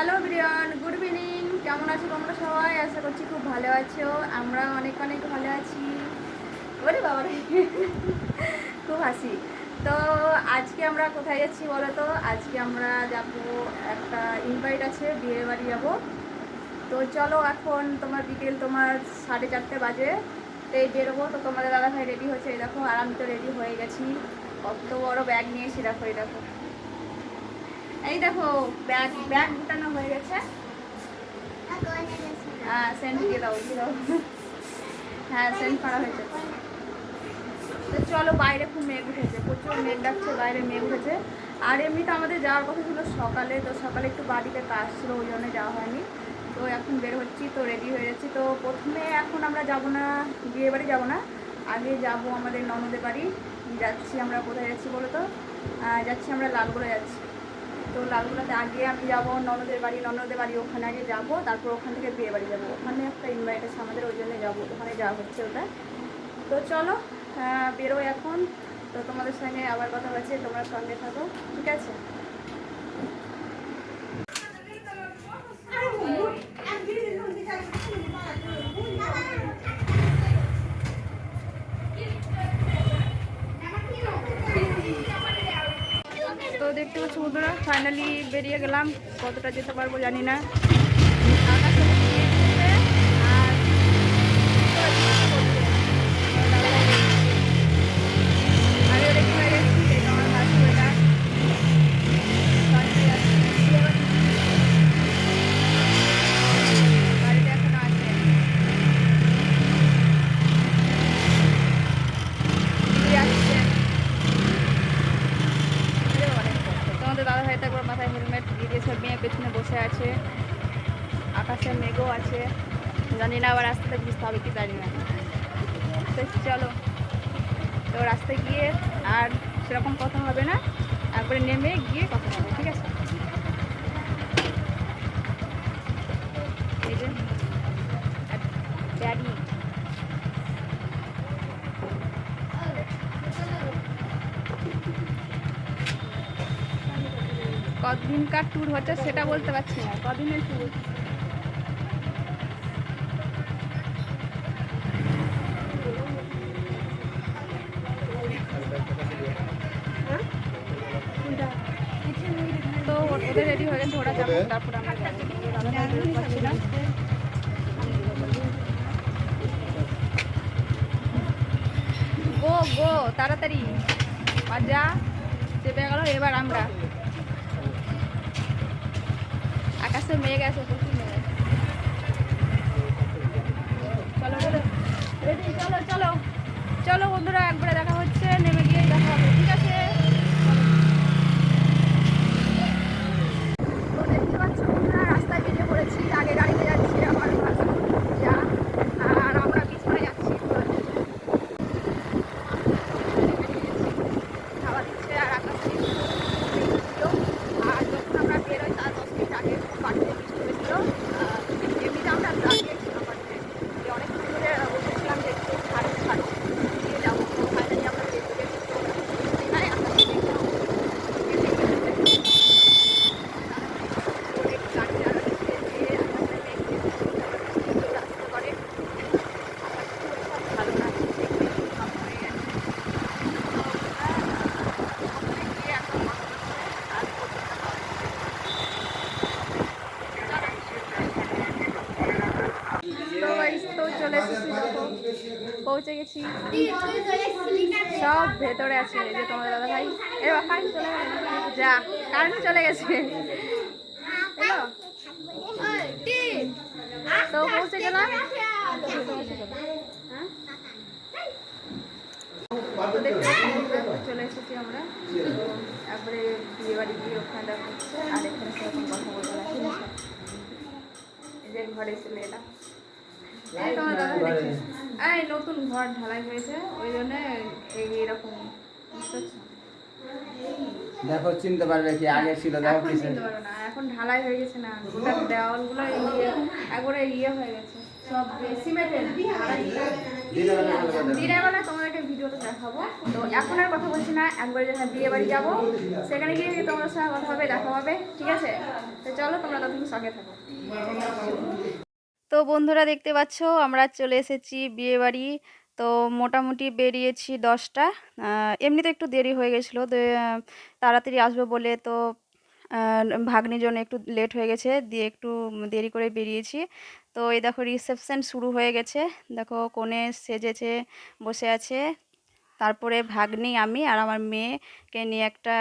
Hello বিরিয়ান good evening কেমন আছো তোমরা সবাই? আশা করছি খুব ভালো আছো। আমরা অনেক অনেক ভালো আছি। ওরে বাবা খুব হাসি। তো আজকে আমরা কোথায় যাচ্ছি বলো তো? আজকে আমরা যাব, একটা ইনভাইট আছে বিয়ে বাড়ি যাব। তো চলো এখন তোমার বিকেল তোমার সাড়ে চারটে বাজে। তো এই বেরোবো। তো তোমাদের দাদা ভাই রেডি এই দেখো। আর আমি তো রেডি হয়ে গেছি। কত বড় ব্যাগ নিয়েছি দেখো, এই দেখো। এই দেখো, ব্যাগ ব্যাগ গুটানো হয়ে গেছে। হ্যাঁ সেন্ট দিয়ে দাও দিয়ে দাও। হ্যাঁ সেন্ট করা হয়েছে। তো চলো বাইরে খুব মেঘ উঠেছে, প্রচুর মেঘ ডাকছে, বাইরে মেঘ উঠেছে। আর এমনিতে আমাদের যাওয়ার কথা ছিল সকালে, তো সকালে একটু বাড়িতে কাজ ছিল, ওই জন্য যাওয়া হয়নি। তো এখন বের হচ্ছি, তো রেডি হয়ে যাচ্ছি তো প্রথমে এখন আমরা যাব না বিয়ে বাড়ি যাব না। আগে যাব আমাদের ননদের বাড়ি। যাচ্ছি আমরা, কোথায় যাচ্ছি বলো তো? যাচ্ছি আমরা লালগোলা যাচ্ছি। তো লালগোলাতে আগে আমি যাব, ননদের বাড়ি ননদের বাড়ি ওখানে আগে যাব, তারপর ওখান থেকে বিয়ে বাড়ি যাব। ওখানে একটা ইনভাইট আছে আমাদের, ওই জন্য যাব, ওখানে যাওয়া হচ্ছে ওটা। তো চলো বেরোয় এখন। তো তোমাদের সঙ্গে আবার কথা হয়েছে তোমরা সঙ্গে থাকো, ঠিক আছে তো দেখতে পাচ্ছি বন্ধুরা ফাইনালি বেরিয়ে গেলাম কতটা যেতে পারব জানি না তোমাদের দাদা ভাই তো একবার মাথায় হেলমেট দিয়ে দিয়েছে, মেয়ে পেছনে বসে আছে, আকাশে মেঘও আছে। জানি না আবার রাস্তাতে বুঝতে হবে কি জানি না। তো চলো, তো রাস্তায় গিয়ে আর সেরকম কথা হবে না, তারপরে নেমে গিয়ে কথা হবে, ঠিক আছে এই যে ড্যাডি কদিনকার ট্যুর হচ্ছে, সেটা বলতে পারছি না। কদিনের ট্যুর তো ওদের রেডি হয়ে গো গো, তাড়াতাড়ি। যা চেপে গেল, এবার আমরা। আকাশে মেঘ আছে চলো চলো চলো। চলো বন্ধুরা একবারে দেখা হচ্ছে নেমে গিয়ে দেখা হবে ঠিক আছে তো দেখতে পাচ্ছ বন্ধুরা রাস্তায় বেরিয়ে পড়েছি আগে গাড়িতে যাচ্ছি আমার ভাসুর যা আর আমরা পিছনে যাচ্ছি খাওয়া দিচ্ছে আর আকাশে ছিল আর যখন আমরা বেরোই তার দশ মিনিট আগে বাড়িতে বৃষ্টি হয়েছিল আহ, এমনিতে আমরা দাঁড়িয়েছিলাম বাড়িতে যে অনেকক্ষণ ধরে বসেছিলাম যে একটু ছাড়ো ছাড়ো দিয়ে যাব তো ফাইনালি আমরা বেরিয়ে গেছি তো এখানে আকাশে দেখলাম গাড়ি চালাচ্ছে যে আকাশে মেঘ দেখে চলে আসতে পারে ভালো না দেখতে সব হয়ে গেছে গিয়ে এখন আর তো guys, তো চলে এসেছি দেখো পৌঁছে গেছি। সব ভেতরে আছে যে তোমাদের দাদা ভাই এ কারেন্ট চলে যা, কারেন্ট চলে গেছে। তো পৌঁছে গেলাম। চলে এসেছি আমরা। তো একবারে বিয়ে বাড়ি গিয়ে ওখানে আর এখানে সেরকম কথা বলব না এই যে ঘরে এসে এই তোমার দাদা এই নতুন ঘর ঢালাই হয়েছে ওই জন্য এরকম বুঝতে পারছ? দেখো চিনতে পারবে কি আগে ছিল দেখো কিসে চিনতে পারো না এখন ঢালাই হয়ে গেছে না গোটা দেওয়ালগুলো ইয়ে একবারে ইয়ে হয়ে গেছে। সব সিমেন্টের দিনের বেলা তোমাদেরকে ভিডিওটা দেখাবো। তো এখন আর কথা বলছি না একবার যখন বিয়ে বাড়ি যাব সেখানে গিয়ে তোমাদের সঙ্গে কথা হবে দেখা হবে ঠিক আছে? তো চলো তোমরা ততক্ষণ সঙ্গে থাকো। তো বন্ধুরা দেখতে পাচ্ছ, আমরা চলে এসেছি বিয়েবাড়ি। তো মোটামুটি বেরিয়েছি দশটা। এমনিতে একটু দেরি হয়ে গেছিল তাড়াতাড়ি আসব বলে তো ভাগ্নিজন একটু লেট হয়ে গেছে, দিয়ে একটু দেরি করে বেরিয়েছি। তো এই দেখো রিসেপশন শুরু হয়ে গেছে। দেখো, কোণে সেজেছে, বসে আছে। তারপরে ভাগ্নি, আমি আর আমার মেয়েকে নিয়ে একটা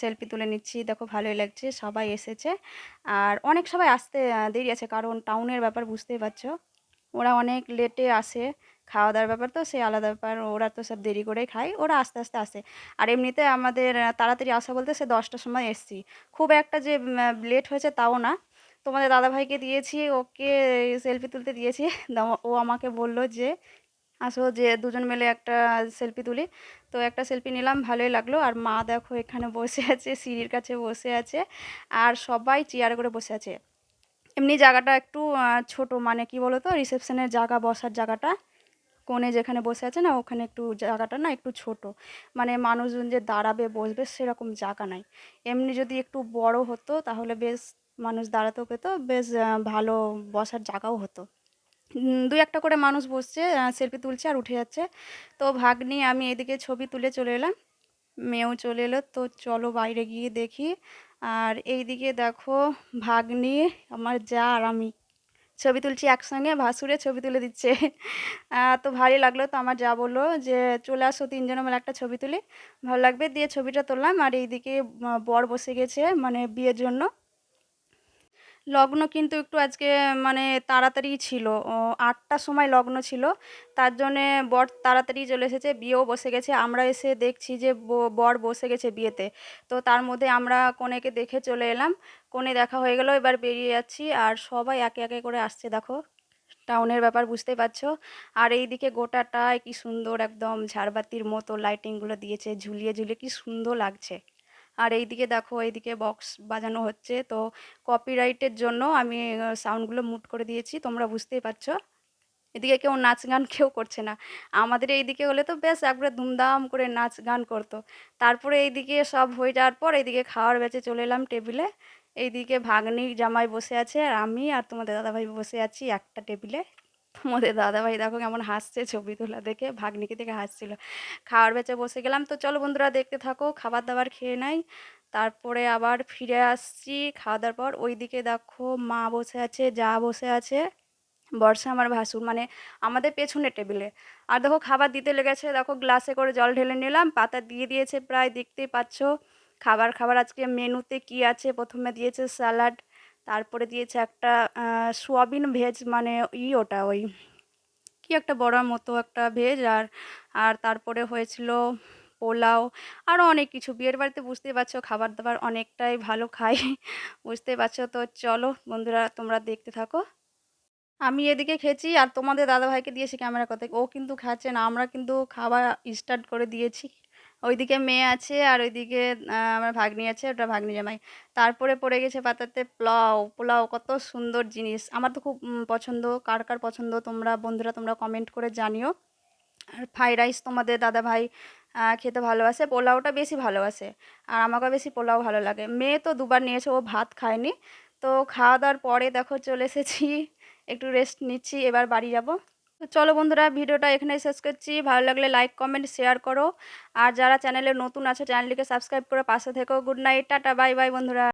সেলফি তুলে নিচ্ছি। দেখো ভালোই লাগছে, সবাই এসেছে। আর অনেক সবাই আসতে দেরি আছে কারণ টাউনের ব্যাপার বুঝতেই পারছ। ওরা অনেক লেটে আসে খাওয়া দাওয়ার ব্যাপার তো সে আলাদা ব্যাপার, ওরা তো সব দেরি করেই খায়, ওরা আস্তে আস্তে আসে। আর এমনিতে আমাদের তাড়াতাড়ি আসা বলতে সে দশটার সময় এসছি। খুব একটা যে লেট হয়েছে তাও না। তোমাদের দাদাভাইকে দিয়েছি, ওকে সেলফি তুলতে দিয়েছি। ও আমাকে বলল যে আসো যে দুজন মিলে একটা সেলফি তুলি। তো একটা সেলফি নিলাম, ভালোই লাগল। আর মা দেখো এখানে বসে আছে, সিঁড়ির কাছে বসে আছে। আর সবাই চেয়ারে করে বসে আছে। এমনি জায়গাটা একটু ছোট মানে কি বলো তো রিসেপশনের জায়গা, বসার জায়গাটা। কোণে যেখানে বসে আছে না, ওখানে একটু জায়গাটা না একটু ছোট। মানে মানুষজন যে দাঁড়াবে, বসবে সেরকম জায়গা নাই। এমনি যদি একটু বড় হতো, তাহলে বেশ মানুষ দাঁড়াতেও পেতো বেশ ভালো বসার জায়গাও হতো। দুই একটা করে মানুষ বসছে সেলফি তুলছে আর উঠে যাচ্ছে। তো ভাগ্নি, আমি এদিকে ছবি তুলে চলে এলাম। মেয়েও চলে এলো। তো চলো বাইরে গিয়ে দেখি। আর এইদিকে দেখো ভাগ্নি, আমার যা আর আমি। ছবি তুলছি একসঙ্গে, ভাসুরে ছবি তুলে দিচ্ছে। তো ভালোই লাগল। তো আমার যা বলল যে, চলে আসো, তিনজনে মিলে একটা ছবি তুলি। ভালো লাগবে। দিয়ে ছবিটা তুললাম। আর এইদিকে বর বসে গেছে মানে বিয়ের জন্য। লগ্ন কিন্তু একটু আজকে মানে তাড়াতাড়ি ছিল। আটটার সময় লগ্ন ছিল। তার জন্যে বর তাড়াতাড়ি চলে এসেছে, বিয়েও বসে গেছে। আমরা এসে দেখছি যে বর বসে গেছে বিয়েতে। তো তার মধ্যে আমরা কনেকে দেখে চলে এলাম। কনে দেখা হয়ে গেল, এবার বেরিয়ে যাচ্ছি। আর সবাই একে একে করে আসছে, দেখো। টাউনের ব্যাপার বুঝতেই পারছ? আর এইদিকে গোটাটায় কি সুন্দর, একদম ঝাড়বাতির মতো লাইটিংগুলো দিয়েছে, ঝুলিয়ে ঝুলিয়ে, কি সুন্দর লাগছে। আর এইদিকে দেখো, এইদিকে বক্স বাজানো হচ্ছে। তো কপিরাইটের জন্য আমি সাউন্ডগুলো মুট করে দিয়েছি, তোমরা বুঝতেই পারছ। এদিকে কেউ নাচ গান কেউ করছে না। আমাদের এইদিকে হলে তো বেশ একবারে ধুমধাম করে নাচ গান করতো। তারপরে এইদিকে সব হয়ে যাওয়ার পর এইদিকে খাওয়ার বেচে চলে এলাম টেবিলে এইদিকে ভাগ্নি জামাই বসে আছে, আর আমি আর তোমাদের দাদাভাই বসে আছি একটা টেবিলে তোমাদের দাদাভাই দেখো কেমন হাসছে ছবি তোলা দেখে, ভাগ্নিকে দেখে হাসছিল। খাওয়ার বেচে বসে গেলাম। তো চলো বন্ধুরা দেখতে থাকো খাবার দাবার খেয়ে নাই। তারপরে আবার ফিরে আসছি। খাওয়া দাওয়ার পর ওইদিকে দেখো মা বসে আছে, যা বসে আছে। বর্ষা আমার ভাসুর মানে আমাদের পেছনের টেবিলে আর দেখো খাবার দিতে লেগেছে, দেখো গ্লাসে করে জল ঢেলে নিলাম। পাতা দিয়ে দিয়েছে প্রায়, দেখতেই পাচ্ছ। খাবার খাবার আজকে মেনুতে কি আছে? প্রথমে দিয়েছে স্যালাড তারপরে দিয়েছে একটা সোয়াবিন ভেজ মানে ই ওটা ওই কি একটা বড়ার মতো একটা ভেজ আর আর তারপরে হয়েছিল পোলাও আরও অনেক কিছু। বিয়ের বাড়িতে বুঝতেই পারছ খাবার দাবার অনেকটাই ভালো খাই, বুঝতেই পারছ। তো চলো বন্ধুরা তোমরা দেখতে থাকো। আমি এদিকে খেয়েছি আর তোমাদের দাদাভাইকে দিয়েছি ক্যামেরা কথা ও কিন্তু খাচ্ছে না, আমরা কিন্তু খাওয়া স্টার্ট করে দিয়েছি। ওইদিকে মেয়ে আছে আর ওইদিকে আমার ভাগ্নি আছে ওটা ভাগ্নি জামাই। তারপরে পড়ে গেছে পাতাতে পোলাও। পোলাও কত সুন্দর জিনিস। আমার তো খুব পছন্দ। কার কার পছন্দ তোমরা বন্ধুরা তোমরা কমেন্ট করে জানিও। আর ফ্রাইড রাইস তোমাদের দাদাভাই আহ, খেতে ভালোবাসে পোলাওটা বেশি ভালোবাসে। আর আমাকেও বেশি পোলাও ভালো লাগে। মেয়ে তো দুবার নিয়েছে ও ভাত খায়নি। তো খাওয়া দাওয়ার পরে দেখো চলে এসেছি একটু রেস্ট নিচ্ছি এবার বাড়ি যাব। তো চলো বন্ধুরা, ভিডিওটা এখানেই শেষ করছি। ভালো লাগলে লাইক কমেন্ট শেয়ার করো। আর যারা চ্যানেলে নতুন আছে চ্যানেলটিকে সাবস্ক্রাইব করে পাশে থেকো। Good night tata bye bye বন্ধুরা।